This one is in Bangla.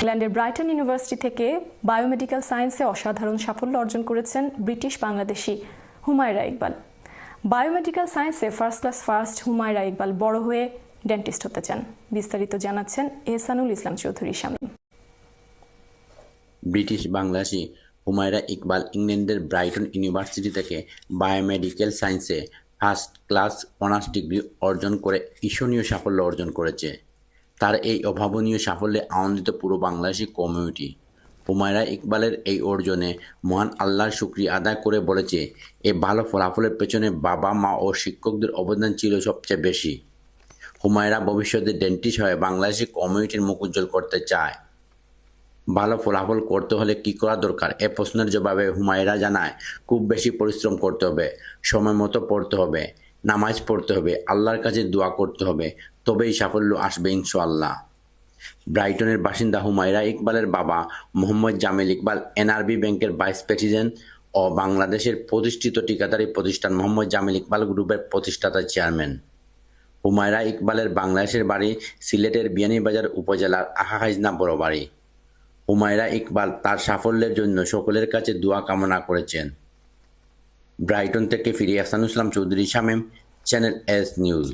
ইংল্যান্ডের ব্রাইটন ইউনিভার্সিটি থেকে বায়োমেডিক্যাল সায়েন্সে অসাধারণ সাফল্য অর্জন করেছেন ব্রিটিশ বাংলাদেশি হুমায়রা ইকবাল। বায়োমেডিক্যাল সায়েন্সে first class first Humayra Iqbal বড় হয়ে ডেন্টিস্ট হতে চান, বিস্তারিত জানাচ্ছেন এহসানুল ইসলাম চৌধুরী শামীম ব্রিটিশ বাংলাদেশি হুমায়রা ইকবাল ইংল্যান্ডের ব্রাইটন ইউনিভার্সিটি থেকে বায়োমেডিক্যাল সায়েন্সে ফার্স্ট ক্লাস অনার্স ডিগ্রি অর্জন করে ঈর্ষণীয় সাফল্য অর্জন করেছে। তার এই অভাবনীয় সাফল্যে আনন্দিত পুরো বাংলাদেশি কমিউনিটি। হুমায়রা ইকবালের এই অর্জনে মহান আল্লাহর শুক্রিয়া আদায় করে বলেছে এই ভালো ফলাফলের পেছনে বাবা, মা ও শিক্ষকদের অবদান ছিল সবচেয়ে বেশি। হুমায়রা ভবিষ্যতে ডেন্টিস্ট হয়ে বাংলাদেশি কমিউনিটির মুখ উজ্জ্বল করতে চায়। ভালো ফলাফল করতে হলে কি করা দরকার? এ প্রশ্নের জবাবে হুমায়রা জানায়, খুব বেশি পরিশ্রম করতে হবে, সময় মতো পড়তে হবে। নামাজ পড়তে হবে, আল্লাহর কাছে দোয়া করতে হবে, তবেই সাফল্য আসবে ইনশাআল্লাহ। ব্রাইটনের বাসিন্দা হুমায়রা ইকবালের বাবা মোহাম্মদ জামিল ইকবাল, এনআরবি ব্যাংকের ভাইস প্রেসিডেন্ট ও বাংলাদেশের প্রতিষ্ঠিত ঠিকাদারি প্রতিষ্ঠান মোহাম্মদ জামিল ইকবাল গ্রুপের প্রতিষ্ঠাতা চেয়ারম্যান। হুমায়রা ইকবালের বাংলাদেশের বাড়ি সিলেটের বিয়ানীবাজার উপজেলার আহাহাইজনা বড় বাড়ি হুমায়রা ইকবাল তার সাফল্যের জন্য সকলের কাছে দোয়া কামনা করেছেন। ব্রাইটন থেকে ফিরে Ahsan Islam Chowdhury Shameem channel S news